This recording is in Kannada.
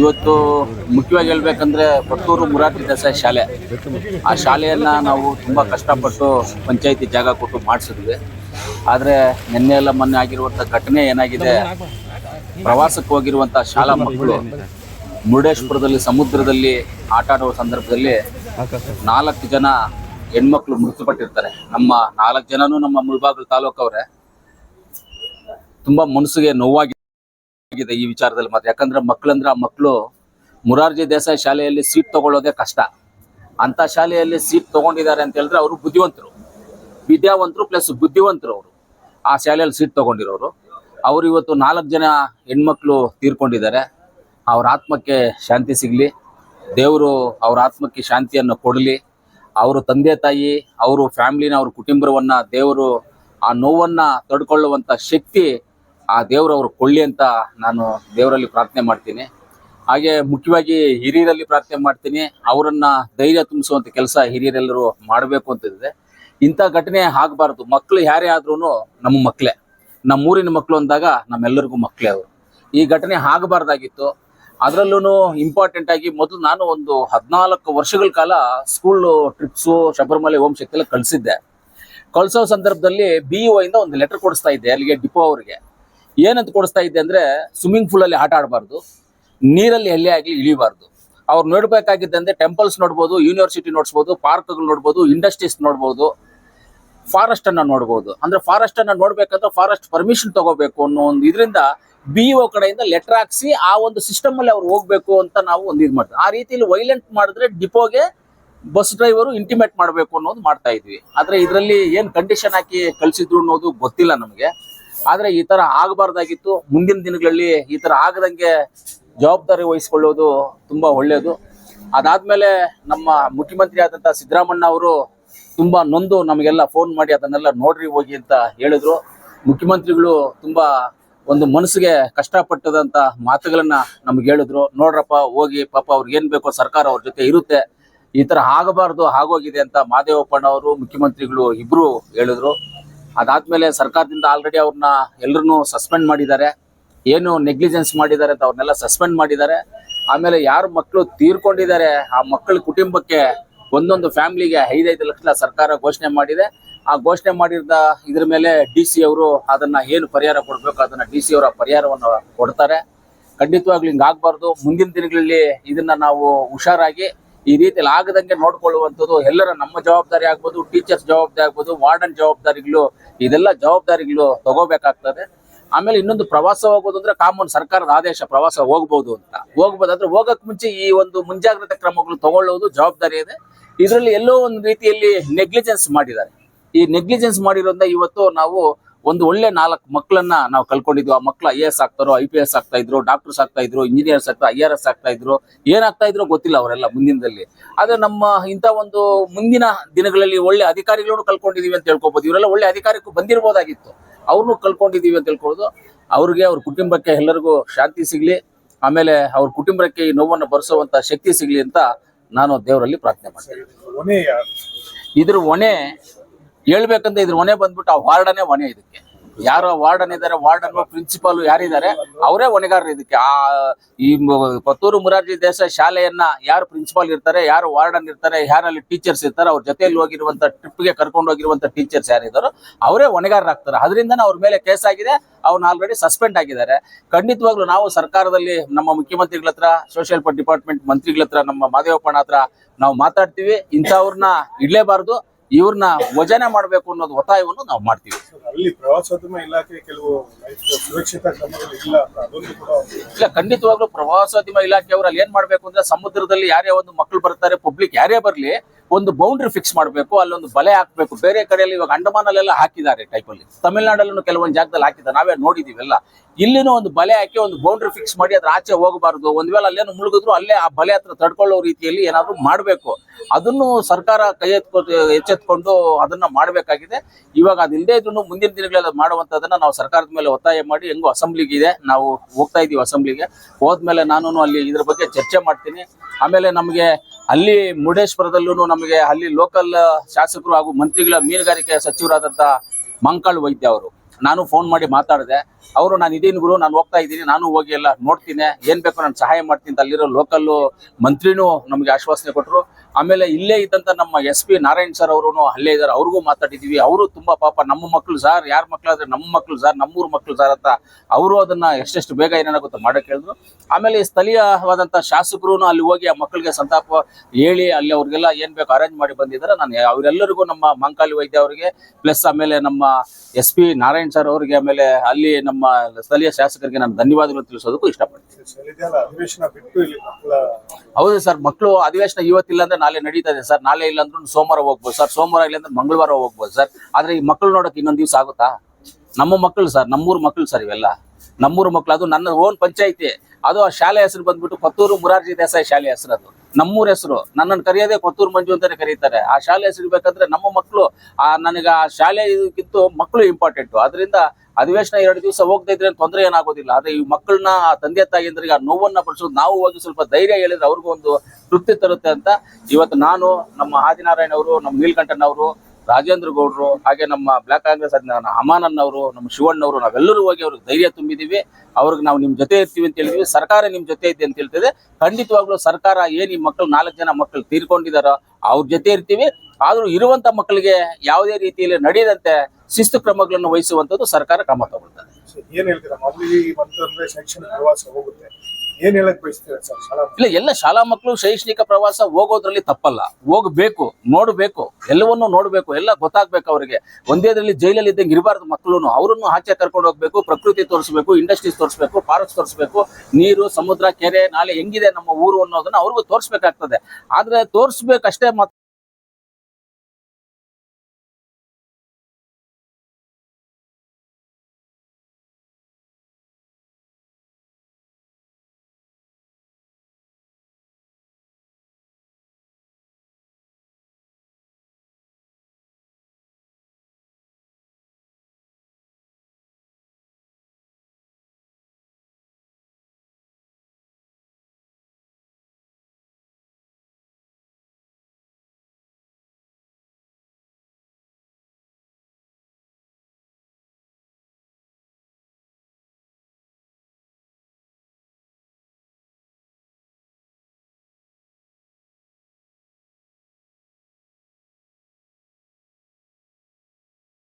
ಇವತ್ತು ಮುಖ್ಯವಾಗಿ ಹೇಳ್ಬೇಕಂದ್ರೆ ಪತ್ತೂರು ಮುರಾರ್ಜಿ ದೇಸಾಯಿ ಶಾಲೆ. ಆ ಶಾಲೆಯನ್ನ ನಾವು ತುಂಬಾ ಕಷ್ಟಪಟ್ಟು ಪಂಚಾಯತಿ ಜಾಗ ಕೊಟ್ಟು ಮಾಡಿಸಿದ್ವಿ. ಆದ್ರೆ ನಿನ್ನೆ ಎಲ್ಲ ಮೊನ್ನೆ ಆಗಿರುವಂತ ಘಟನೆ ಏನಾಗಿದೆ? ಪ್ರವಾಸಕ್ಕೆ ಹೋಗಿರುವಂತಹ ಶಾಲಾ ಮಕ್ಕಳು ಮುರುಡೇಶ್ವರದಲ್ಲಿ ಸಮುದ್ರದಲ್ಲಿ ಆಟ ಆಡುವ ಸಂದರ್ಭದಲ್ಲಿ ನಾಲ್ಕು ಜನ ಹೆಣ್ಮಕ್ಳು ಮೃತಪಟ್ಟಿರ್ತಾರೆ. ನಮ್ಮ ನಾಲ್ಕು ಜನನು ನಮ್ಮ ಮುಳಬಾಗಿಲು ತಾಲೂಕವ್ರೆ. ತುಂಬಾ ಮನಸ್ಸಿಗೆ ನೋವಾಗಿ ಆಗಿದೆ ಈ ವಿಚಾರದಲ್ಲಿ ಮಾತ್ರ. ಯಾಕಂದ್ರೆ ಮಕ್ಕಳಂದ್ರೆ ಆ ಮಕ್ಕಳು ಮುರಾರ್ಜಿ ದೇಸಾಯಿ ಶಾಲೆಯಲ್ಲಿ ಸೀಟ್ ತಗೊಳ್ಳೋದೆ ಕಷ್ಟ. ಅಂತ ಶಾಲೆಯಲ್ಲಿ ಸೀಟ್ ತಗೊಂಡಿದ್ದಾರೆ ಅಂತ ಹೇಳಿದ್ರೆ ಅವರು ಬುದ್ಧಿವಂತರು. ವಿದ್ಯಾವಂತರು ಪ್ಲಸ್ ಬುದ್ಧಿವಂತರು ಅವರು. ಆ ಶಾಲೆಯಲ್ಲಿ ಸೀಟ್ ತಗೊಂಡಿರೋರು. ಅವರು ಇವತ್ತು ನಾಲ್ಕು ಜನ ಹೆಣ್ಮಕ್ಳು ತೀರ್ಕೊಂಡಿದ್ದಾರೆ. ಅವ್ರ ಆತ್ಮಕ್ಕೆ ಶಾಂತಿ ಸಿಗಲಿ. ದೇವರು ಅವ್ರ ಆತ್ಮಕ್ಕೆ ಶಾಂತಿಯನ್ನು ಕೊಡಲಿ. ಅವರು ತಂದೆ ತಾಯಿ, ಅವರು ಫ್ಯಾಮಿಲಿನ ಅವ್ರ ಕುಟುಂಬವನ್ನು ದೇವರು ಆ ನೋವನ್ನ ತಡ್ಕೊಳ್ಳುವಂಥ ಶಕ್ತಿ ಆ ದೇವರು ಅವರು ಕೊಳ್ಳಿ ಅಂತ ನಾನು ದೇವರಲ್ಲಿ ಪ್ರಾರ್ಥನೆ ಮಾಡ್ತೀನಿ. ಹಾಗೆ ಮುಖ್ಯವಾಗಿ ಹಿರಿಯರಲ್ಲಿ ಪ್ರಾರ್ಥನೆ ಮಾಡ್ತೀನಿ. ಅವರನ್ನ ಧೈರ್ಯ ತುಂಬಿಸುವಂತ ಕೆಲಸ ಹಿರಿಯರೆಲ್ಲರೂ ಮಾಡಬೇಕು ಅಂತಿದೆ ಇಂಥ ಘಟನೆ ಆಗಬಾರ್ದು. ಮಕ್ಕಳು ಯಾರೇ ಆದ್ರೂ ನಮ್ಮ ಮಕ್ಕಳೇ ನಮ್ಮೂರಿನ ಮಕ್ಕಳು ಅಂದಾಗ ನಮ್ಮೆಲ್ಲರಿಗೂ ಮಕ್ಕಳೇ ಅವರು. ಈ ಘಟನೆ ಆಗಬಾರ್ದಾಗಿತ್ತು. ಅದರಲ್ಲೂ ಇಂಪಾರ್ಟೆಂಟ್ ಆಗಿ ಮೊದಲು ನಾನು ಒಂದು ಹದಿನಾಲ್ಕು ವರ್ಷಗಳ ಕಾಲ ಸ್ಕೂಲ್ ಟ್ರಿಪ್ಸು ಶಬರಿಮಲೆ ಹೋಮ್ ಶಕ್ತಿ ಎಲ್ಲ ಕಳಿಸಿದ್ದೆ. ಕಳಿಸೋ ಸಂದರ್ಭದಲ್ಲಿ ಬಿ ಇಂದ ಒಂದು ಲೆಟರ್ ಕೊಡಿಸ್ತಾ ಇದ್ದೆ ಅಲ್ಲಿಗೆ ಡಿಪೋ ಅವರಿಗೆ. ಏನಂತ ಕೊಡಿಸ್ತಾ ಇದ್ದೆ ಅಂದ್ರೆ ಸ್ವಿಮ್ಮಿಂಗ್ ಪೂಲ್ ಅಲ್ಲಿ ಆಟ ಆಡಬಾರ್ದು, ನೀರಲ್ಲಿ ಎಲ್ಲಿ ಆಗಲಿ ಇಳಿಬಾರ್ದು. ಅವ್ರು ನೋಡ್ಬೇಕಾಗಿದ್ದಂದ್ರೆ ಟೆಂಪಲ್ಸ್ ನೋಡ್ಬೋದು ಯೂನಿವರ್ಸಿಟಿ ನೋಡ್ಬೋದು ಪಾರ್ಕ್ಗಳು ನೋಡ್ಬೋದು ಇಂಡಸ್ಟ್ರೀಸ್ ನೋಡ್ಬೋದು ಫಾರೆಸ್ಟ್ ಅನ್ನ ನೋಡ್ಬೋದು. ಅಂದ್ರೆ ಫಾರೆಸ್ಟ್ ಅನ್ನ ನೋಡ್ಬೇಕಂದ್ರೆ ಫಾರೆಸ್ಟ್ ಪರ್ಮಿಷನ್ ತಗೋಬೇಕು ಅನ್ನೋ ಒಂದು ಇದರಿಂದ ಬಿ ಒ ಕಡೆಯಿಂದ ಲೆಟರ್ ಹಾಕ್ಸಿ ಆ ಒಂದು ಸಿಸ್ಟಮ್ ಅಲ್ಲಿ ಅವ್ರು ಹೋಗ್ಬೇಕು ಅಂತ ನಾವು ಒಂದು ಇದು ಮಾಡ್ತೀವಿ. ಆ ರೀತಿಯಲ್ಲಿ ವೈಲೆಂಟ್ ಮಾಡಿದ್ರೆ ಡಿಪೋಗೆ ಬಸ್ ಡ್ರೈವರು ಇಂಟಿಮೇಟ್ ಮಾಡಬೇಕು ಅನ್ನೋದು ಮಾಡ್ತಾ ಇದ್ವಿ. ಆದ್ರೆ ಇದರಲ್ಲಿ ಏನು ಕಂಡೀಷನ್ ಹಾಕಿ ಕಳಿಸಿದ್ರು ಅನ್ನೋದು ಗೊತ್ತಿಲ್ಲ ನಮಗೆ. ಆದ್ರೆ ಈ ತರ ಆಗಬಾರ್ದಾಗಿತ್ತು. ಮುಂದಿನ ದಿನಗಳಲ್ಲಿ ಈ ತರ ಆಗದಂಗೆ ಜವಾಬ್ದಾರಿ ವಹಿಸ್ಕೊಳ್ಳೋದು ತುಂಬಾ ಒಳ್ಳೆಯದು ಅದಾದ್ಮೇಲೆ ನಮ್ಮ ಮುಖ್ಯಮಂತ್ರಿ ಆದಂತ ಸಿದ್ದರಾಮಣ್ಣ ಅವರು ತುಂಬಾ ನೊಂದು ನಮಗೆಲ್ಲ ಫೋನ್ ಮಾಡಿ ಅದನ್ನೆಲ್ಲ ನೋಡ್ರಿ ಹೋಗಿ ಅಂತ ಹೇಳಿದ್ರು. ಮುಖ್ಯಮಂತ್ರಿಗಳು ತುಂಬಾ ಒಂದು ಮನಸ್ಸಿಗೆ ಕಷ್ಟಪಟ್ಟದಂತ ಮಾತುಗಳನ್ನ ನಮ್ಗೆ ಹೇಳಿದ್ರು. ನೋಡ್ರಪ್ಪ, ಹೋಗಿ, ಪಾಪ ಅವ್ರಿಗೆ ಏನ್ ಬೇಕೋ ಸರ್ಕಾರ ಅವ್ರ ಜೊತೆ ಇರುತ್ತೆ. ಈ ತರ ಆಗಬಾರ್ದು, ಆಗೋಗಿದೆ ಅಂತ ಮಾದೇವಪ್ಪನವರು ಮುಖ್ಯಮಂತ್ರಿಗಳು ಇಬ್ರು ಹೇಳಿದ್ರು. ಅದಾದ್ಮೇಲೆ ಸರ್ಕಾರದಿಂದ ಆಲ್ರೆಡಿ ಅವ್ರನ್ನ ಎಲ್ಲರೂ ಸಸ್ಪೆಂಡ್ ಮಾಡಿದ್ದಾರೆ. ಏನು ನೆಗ್ಲಿಜೆನ್ಸ್ ಮಾಡಿದ್ದಾರೆ ಅಂತ ಅವ್ರನ್ನೆಲ್ಲ ಸಸ್ಪೆಂಡ್ ಮಾಡಿದ್ದಾರೆ. ಆಮೇಲೆ ಯಾರು ಮಕ್ಕಳು ತೀರ್ಕೊಂಡಿದ್ದಾರೆ, ಆ ಮಕ್ಕಳ ಕುಟುಂಬಕ್ಕೆ ಒಂದೊಂದು ಫ್ಯಾಮಿಲಿಗೆ ಐದೈದು ಲಕ್ಷ ಸರ್ಕಾರ ಘೋಷಣೆ ಮಾಡಿದೆ. ಆ ಘೋಷಣೆ ಮಾಡಿದ ಇದ್ರ ಮೇಲೆ ಡಿ ಸಿ ಅವರು ಅದನ್ನ ಏನು ಪರಿಹಾರ ಕೊಡ್ಬೇಕು, ಅದನ್ನ ಡಿ ಸಿ ಅವರ ಪರಿಹಾರವನ್ನು ಕೊಡ್ತಾರೆ. ಖಂಡಿತವಾಗ್ಲೂ ಹಿಂಗ್ ಆಗ್ಬಾರ್ದು. ಮುಂದಿನ ದಿನಗಳಲ್ಲಿ ಇದನ್ನ ನಾವು ಹುಷಾರಾಗಿ ಈ ರೀತಿಯಲ್ಲಿ ಆಗದಂಗೆ ನೋಡ್ಕೊಳ್ಳುವಂಥದ್ದು ಎಲ್ಲರ ನಮ್ಮ ಜವಾಬ್ದಾರಿ ಆಗ್ಬೋದು ಟೀಚರ್ಸ್ ಜವಾಬ್ದಾರಿ ಆಗ್ಬೋದು ವಾರ್ಡನ್ ಜವಾಬ್ದಾರಿಗಳು, ಇದೆಲ್ಲ ಜವಾಬ್ದಾರಿಗಳು ತಗೋಬೇಕಾಗ್ತದೆ. ಆಮೇಲೆ ಇನ್ನೊಂದು ಪ್ರವಾಸ ಹೋಗೋದು ಅಂದ್ರೆ ಕಾಮನ್ ಸರ್ಕಾರದ ಆದೇಶ ಪ್ರವಾಸ ಹೋಗ್ಬೋದು ಅಂತ. ಹೋಗ್ಬೋದಾದ್ರೆ ಹೋಗಕ್ ಮುಂಚೆ ಈ ಒಂದು ಮುಂಜಾಗ್ರತಾ ಕ್ರಮಗಳು ತಗೊಳ್ಳೋದು ಜವಾಬ್ದಾರಿ ಇದೆ. ಇದರಲ್ಲಿ ಎಲ್ಲೋ ಒಂದು ರೀತಿಯಲ್ಲಿ ನೆಗ್ಲಿಜೆನ್ಸ್ ಮಾಡಿದ್ದಾರೆ. ಈ ನೆಗ್ಲಿಜೆನ್ಸ್ ಮಾಡಿರೋದ್ರಿಂದ ಇವತ್ತು ನಾವು ಒಂದು ಒಳ್ಳೆ ನಾಲ್ಕು ಮಕ್ಕಳನ್ನ ನಾವು ಕಲ್ಕೊಂಡಿದ್ವಿ ಆ ಮಕ್ಕಳು ಐ ಎಸ್ ಆಗ್ತಾರೋ ಐ ಪಿ ಎಸ್ ಆಗ್ತಾ ಇದ್ರು ಡಾಕ್ಟರ್ಸ್ ಆಗ್ತಾ ಇದ್ರು ಇಂಜಿನಿಯರ್ಸ್ ಆಗ್ತಾ ಐ ಆರ್ ಎಸ್ ಆಗ್ತಾ ಇದ್ರು ಏನಾಗ್ತಾ ಇದ್ರು ಗೊತ್ತಿಲ್ಲ ಅವರೆಲ್ಲ ಮುಂದಿನದಲ್ಲಿ ಆದ್ರೆ ನಮ್ಮ ಇಂಥ ಒಂದು ಮುಂದಿನ ದಿನಗಳಲ್ಲಿ ಒಳ್ಳೆ ಅಧಿಕಾರಿಗಳನ್ನು ಕಲ್ಕೊಂಡಿದೀವಿ ಅಂತ ಹೇಳ್ಕೊಬೋದು. ಇವರೆಲ್ಲ ಒಳ್ಳೆ ಅಧಿಕಾರಕ್ಕೂ ಬಂದಿರಬಹುದಾಗಿತ್ತು ಅವ್ರನ್ನೂ ಕಲ್ಕೊಂಡಿದೀವಿ ಅಂತ ಹೇಳ್ಕೊಳ್ಳೋದು ಅವ್ರಿಗೆ ಅವ್ರ ಕುಟುಂಬಕ್ಕೆ ಎಲ್ಲರಿಗೂ ಶಾಂತಿ ಸಿಗ್ಲಿ. ಆಮೇಲೆ ಅವ್ರ ಕುಟುಂಬಕ್ಕೆ ಈ ನೋವನ್ನು ಬರೆಸುವಂತ ಶಕ್ತಿ ಸಿಗ್ಲಿ ಅಂತ ನಾನು ದೇವರಲ್ಲಿ ಪ್ರಾರ್ಥನೆ ಮಾಡ್ತೇನೆ. ಇದ್ರ ಹೊಣೆ ಹೇಳ್ಬೇಕಂದ್ರೆ ಇದ್ರ ಹೊಣೆ ಬಂದ್ಬಿಟ್ಟು ಆ ವಾರ್ಡನೇ ಹೊಣೆ ಇದಕ್ಕೆ. ಯಾರು ವಾರ್ಡನ್ ಇದ್ದಾರೆ ವಾರ್ಡನ್ ಪ್ರಿನ್ಸಿಪಾಲ್ ಯಾರಿದ್ದಾರೆ ಅವರೇ ಹೊಣೆಗಾರರು ಇದಕ್ಕೆ. ಆ, ಈ ಪತ್ತೂರು ಮುರಾರ್ಜಿ ದೇಸಾಯಿ ಶಾಲೆಯನ್ನ ಯಾರು ಪ್ರಿನ್ಸಿಪಾಲ್ ಇರ್ತಾರೆ, ಯಾರು ವಾರ್ಡನ್ ಇರ್ತಾರೆ, ಯಾರಲ್ಲಿ ಟೀಚರ್ಸ್ ಇರ್ತಾರೆ, ಅವ್ರ ಜೊತೆಯಲ್ಲಿ ಹೋಗಿರುವಂತ ಟ್ರಿಪ್ಗೆ ಕರ್ಕೊಂಡು ಹೋಗಿರುವಂತ ಟೀಚರ್ಸ್ ಯಾರಿದ್ದಾರೋ ಅವರೇ ಹೊಣೆಗಾರರಾಗ್ತಾರೆ ಅದರಿಂದ ಅವ್ರ ಮೇಲೆ ಕೇಸ್ ಆಗಿದೆ ಅವ್ರನ್ನ ಆಲ್ರೆಡಿ ಸಸ್ಪೆಂಡ್ ಆಗಿದ್ದಾರೆ. ಖಂಡಿತವಾಗ್ಲೂ ನಾವು ಸರ್ಕಾರದಲ್ಲಿ ನಮ್ಮ ಮುಖ್ಯಮಂತ್ರಿಗಳ ಹತ್ರ ಸೋಷಿಯಲ್ ಡಿಪಾರ್ಟ್ಮೆಂಟ್ ಮಂತ್ರಿಗಳ ನಮ್ಮ ಮಾದೇವಪ್ಪನ ಹತ್ರ ನಾವು ಮಾತಾಡ್ತೀವಿ. ಇಂಥವ್ರನ್ನ ಇಡ್ಲೇಬಾರ್ದು. ಇವ್ರನ್ನ ವಜನೆ ಮಾಡಬೇಕು ಅನ್ನೋದು ಒತ್ತಾಯವನ್ನು ನಾವು ಮಾಡ್ತೀವಿ. ಅಲ್ಲಿ ಪ್ರವಾಸೋದ್ಯಮ ಇಲಾಖೆ ಕೆಲವು ಸುರಕ್ಷಿತ ಇಲ್ಲ ಖಂಡಿತವಾಗ್ಲೂ ಪ್ರವಾಸೋದ್ಯಮ ಇಲಾಖೆಯವರು ಅಲ್ಲಿ ಏನ್ ಮಾಡ್ಬೇಕು ಅಂದ್ರೆ ಸಮುದ್ರದಲ್ಲಿ ಯಾರೇ ಒಂದು ಮಕ್ಕಳು ಬರ್ತಾರೆ ಪಬ್ಲಿಕ್ ಯಾರೇ ಬರ್ಲಿ ಒಂದು ಬೌಂಡ್ರಿ ಫಿಕ್ಸ್ ಮಾಡಬೇಕು ಅಲ್ಲೊಂದು ಬಲೆ ಹಾಕ್ಬೇಕು. ಬೇರೆ ಕಡೆಯಲ್ಲಿ ಇವಾಗ ಅಂಡಮಾನಲ್ಲೆಲ್ಲ ಹಾಕಿದ್ದಾರೆ ಟೈಪ್ ಅಲ್ಲಿ. ತಮಿಳ್ನಾಡಲ್ಲೂ ಕೆಲವೊಂದು ಜಾಗದಲ್ಲಿ ಹಾಕಿದ್ದಾರೆ. ನಾವೇ ನೋಡಿದೀವೆಲ್ಲ ಇಲ್ಲಿನೂ ಒಂದು ಬಲೆ ಹಾಕಿ ಒಂದು ಬೌಂಡ್ರಿ ಫಿಕ್ಸ್ ಮಾಡಿ ಅದ್ರ ಆಚೆ ಹೋಗಬಾರ್ದು. ಒಂದ್ ವೇಳೆ ಅಲ್ಲೇನು ಮುಳುಗಿದ್ರು ಅಲ್ಲೇ ಆ ಬಲೆ ಹತ್ರ ತಡ್ಕೊಳ್ಳೋ ರೀತಿಯಲ್ಲಿ ಏನಾದ್ರು ಮಾಡಬೇಕು. ಅದನ್ನು ಸರ್ಕಾರ ಕೈ ಎತ್ಕೊ ಎಚ್ಚೆತ್ಕೊಂಡು ಅದನ್ನ ಮಾಡಬೇಕಾಗಿದೆ. ಇವಾಗ ಅದಿಲ್ಲದೆ ಇದ್ರು ಮುಂದಿನ ದಿನಗಳಲ್ಲಿ ಅದು ಮಾಡುವಂತದನ್ನ ನಾವು ಸರ್ಕಾರದ ಮೇಲೆ ಒತ್ತಾಯ ಮಾಡಿ ಹೆಂಗೋ ಅಸೆಂಬ್ಲಿಗೆ ಇದೆ. ನಾವು ಹೋಗ್ತಾ ಇದೀವಿ ಅಸೆಂಬ್ಲಿಗೆ. ಹೋದ್ಮೇಲೆ ನಾನು ಅಲ್ಲಿ ಇದ್ರ ಬಗ್ಗೆ ಚರ್ಚೆ ಮಾಡ್ತೀನಿ. ಆಮೇಲೆ ನಮಗೆ ಅಲ್ಲಿ ಮುರುಡೇಶ್ವರದಲ್ಲೂ ನಮಗೆ ಅಲ್ಲಿ ಲೋಕಲ್ ಶಾಸಕರು ಹಾಗೂ ಮಂತ್ರಿಗಳ ಮೀನುಗಾರಿಕೆ ಸಚಿವರಾದಂತ ಮಂಕಾಳ್ ವೈದ್ಯ ಅವರು. ನಾನು ಫೋನ್ ಮಾಡಿ ಮಾತಾಡಿದೆ, ಅವರು ನಾನು ಇದೀನಿ ಗುರು, ನಾನು ಹೋಗ್ತಾ ಇದ್ದೀನಿ, ನಾನು ಹೋಗಿ ಎಲ್ಲ ನೋಡ್ತೀನಿ, ಏನ್ ಬೇಕೋ ನಾನು ಸಹಾಯ ಮಾಡ್ತೀನಿ ಅಂತ ಅಲ್ಲಿರೋ ಲೋಕಲ್ ಮಂತ್ರಿನೂ ನಮಗೆ ಆಶ್ವಾಸನೆ ಕೊಟ್ಟರು ಆಮೇಲೆ ಇಲ್ಲೇ ಇದ್ದಂತ ನಮ್ಮ ಎಸ್ ಪಿ ನಾರಾಯಣ್ ಸರ್ ಅವರು ಅಲ್ಲೇ ಇದ್ದಾರೆ. ಅವ್ರಿಗೂ ಮಾತಾಡಿದೀವಿ. ಅವರು ತುಂಬಾ ಪಾಪ ನಮ್ಮ ಮಕ್ಕಳು ಸರ್ ಯಾರ ಮಕ್ಕಳಾದ್ರೆ ನಮ್ಮ ಮಕ್ಕಳು ಸರ್ ನಮ್ಮೂರ್ ಮಕ್ಕಳು ಸರ್ ಅಂತ ಅವರು ಅದನ್ನ ಎಷ್ಟೆಷ್ಟು ಬೇಗ ಏನಾಗುತ್ತೆ ಮಾಡಕ್ ಹೇಳಿದ್ರು. ಆಮೇಲೆ ಈ ಸ್ಥಳೀಯವಾದಂತ ಶಾಸಕರು ಅಲ್ಲಿ ಹೋಗಿ ಆ ಮಕ್ಕಳಿಗೆ ಸಂತಾಪ ಹೇಳಿ ಅಲ್ಲಿ ಅವ್ರಿಗೆಲ್ಲ ಏನ್ ಬೇಕು ಅರೇಂಜ್ ಮಾಡಿ ಬಂದಿದ್ದಾರೆ. ನಾನು ಅವರೆಲ್ಲರಿಗೂ ನಮ್ಮ ಮಂಕಾಲಿ ವೈದ್ಯ ಅವರಿಗೆ ಪ್ಲಸ್ ಆಮೇಲೆ ನಮ್ಮ ಎಸ್ ಪಿ ನಾರಾಯಣ್ ಸರ್ ಅವರಿಗೆ ಆಮೇಲೆ ಅಲ್ಲಿ ನಮ್ಮ ಸ್ಥಳೀಯ ಶಾಸಕರಿಗೆ ನಾನು ಧನ್ಯವಾದಗಳು ತಿಳಿಸೋದಕ್ಕೂ ಇಷ್ಟಪಡ್ತೀನಿ. ಹೌದು ಸರ್ ಮಕ್ಕಳು ಅಧಿವೇಶನ ಇವತ್ತಿಲ್ಲ ಅಂದ್ರೆ ನಾಳೆ ನಡೀತಾ ಇದೆ ಸರ್. ನಾಳೆ ಇಲ್ಲ ಅಂದ್ರೂ ಸೋಮವಾರ ಹೋಗ್ಬೋದು ಸರ್. ಸೋಮವಾರ ಇಲ್ಲ ಅಂದ್ರೆ ಮಂಗಳವಾರ ಹೋಗ್ಬೋದು ಸರ್. ಆದ್ರೆ ಈ ಮಕ್ಕಳು ನೋಡಕ್ ಇನ್ನೊಂದ್ ದಿವಸ ಆಗುತ್ತಾ? ನಮ್ಮ ಮಕ್ಕಳು ಸರ್, ನಮ್ಮೂರು ಮಕ್ಕಳು ಸರ್ ಇವೆಲ್ಲ. ನಮ್ಮೂರು ಮಕ್ಕಳು ಅದು ನನ್ನ ಓನ್ ಪಂಚಾಯಿತಿ. ಅದು ಆ ಶಾಲೆ ಹೆಸರು ಬಂದ್ಬಿಟ್ಟು ಕೊತ್ತೂರು ಮುರಾರ್ಜಿ ದೇಸಾಯಿ ಶಾಲೆ ಹೆಸರು ಅದು. ನಮ್ಮೂರ ಹೆಸರು. ನನ್ನನ್ನು ಕರೆಯೋದೇ ಕೊತ್ತೂರು ಮಂಜು ಅಂತಾನೆ ಕರೀತಾರೆ. ಆ ಶಾಲೆ ಹೆಸರು ಬೇಕಂದ್ರೆ ನಮ್ಮ ಮಕ್ಕಳು ಆ ನನಗೆ ಆ ಶಾಲೆ ಇದಕ್ಕಿಂತ ಮಕ್ಕಳು ಇಂಪಾರ್ಟೆಂಟು ಅದರಿಂದ ಅಧಿವೇಶನ ಎರಡು ದಿವಸ ಹೋಗ್ತಾ ಇದ್ರೆ ತೊಂದರೆ ಏನಾಗೋದಿಲ್ಲ. ಆದ್ರೆ ಈ ಮಕ್ಕಳನ್ನ ತಂದೆ ತಾಯಿಯಂದ್ರಿಗೆ ಆ ನೋವನ್ನ ಪಡಿಸೋದು ನಾವು ಹೋಗಿ ಸ್ವಲ್ಪ ಧೈರ್ಯ ಹೇಳಿದ್ರೆ ಅವ್ರಿಗೂ ಒಂದು ತೃಪ್ತಿ ತರುತ್ತೆ ಅಂತ ಇವತ್ತು ನಾನು ನಮ್ಮ ಆದಿನಾರಾಯಣ ಅವರು ನಮ್ಮ ನೀಲ್ಕಂಠನ್ ಅವರು ರಾಜೇಂದ್ರ ಗೌಡ್ರು ಹಾಗೆ ನಮ್ಮ ಬ್ಲಾಕ್ ಕಾಂಗ್ರೆಸ್ ಅಮಾನನ್ ಅವರು, ನಮ್ಮ ಶಿವಣ್ಣವರು ನಾವೆಲ್ಲರೂ ಹೋಗಿ ಅವ್ರಿಗೆ ಧೈರ್ಯ ತುಂಬಿದೀವಿ. ಅವ್ರಿಗೆ ನಾವು ನಿಮ್ ಜೊತೆ ಇರ್ತೀವಿ ಅಂತ ಹೇಳಿದ್ವಿ. ಸರ್ಕಾರ ನಿಮ್ ಜೊತೆ ಇದೆ ಅಂತ ಹೇಳ್ತಿದೆ. ಖಂಡಿತವಾಗ್ಲೂ ಸರ್ಕಾರ ಏನ್ ಈ ಮಕ್ಕಳು ನಾಲ್ಕು ಜನ ಮಕ್ಕಳು ತೀರ್ಕೊಂಡಿದಾರೋ ಅವ್ರ ಜೊತೆ ಇರ್ತೀವಿ. ಆದ್ರೂ ಇರುವಂತ ಮಕ್ಕಳಿಗೆ ಯಾವುದೇ ರೀತಿಯಲ್ಲಿ ನಡೆಯದಂತೆ ಶಿಸ್ತು ಕ್ರಮಗಳನ್ನು ವಹಿಸುವಂತದ್ದು ಸರ್ಕಾರ ಕ್ರಮ ತಗೊಳ್ತದೆ. ಏನು ಹೇಳ್ತೀರಾ? ಶೈಕ್ಷಣಿಕ ಪ್ರವಾಸ ಹೋಗುತ್ತೆ. ಏನ್ ಹೇಳಕ್ ಬಯಸ್ತೀರಾ ಸರ್ ಇಲ್ಲ, ಎಲ್ಲ ಶಾಲಾ ಮಕ್ಕಳು ಶೈಕ್ಷಣಿಕ ಪ್ರವಾಸ ಹೋಗೋದ್ರಲ್ಲಿ ತಪ್ಪಲ್ಲ. ಹೋಗ್ಬೇಕು, ನೋಡ್ಬೇಕು, ಎಲ್ಲವನ್ನೂ ನೋಡ್ಬೇಕು, ಎಲ್ಲ ಗೊತ್ತಾಗ್ಬೇಕು ಅವರಿಗೆ. ಒಂದೇದ್ರಲ್ಲಿ ಜೈಲಲ್ಲಿ ಇದ್ದಂಗೆ ಇರಬಾರ್ದು ಮಕ್ಕಳು ಅವ್ರನ್ನು ಆಚೆ ಕರ್ಕೊಂಡು ಹೋಗ್ಬೇಕು, ಪ್ರಕೃತಿ ತೋರಿಸ್ಬೇಕು, ಇಂಡಸ್ಟ್ರೀಸ್ ತೋರಿಸ್ಬೇಕು, ಫಾರೆಸ್ಟ್ ತೋರಿಸ್ಬೇಕು, ನೀರು, ಸಮುದ್ರ, ಕೆರೆ, ನಾಲೆ ಹೆಂಗಿದೆ ನಮ್ಮ ಊರು ಅನ್ನೋದನ್ನ ಅವ್ರಿಗೂ ತೋರಿಸ್ಬೇಕಾಗ್ತದೆ. ಆದ್ರೆ ತೋರಿಸ್ಬೇಕಷ್ಟೇ ಮಾತ್ರ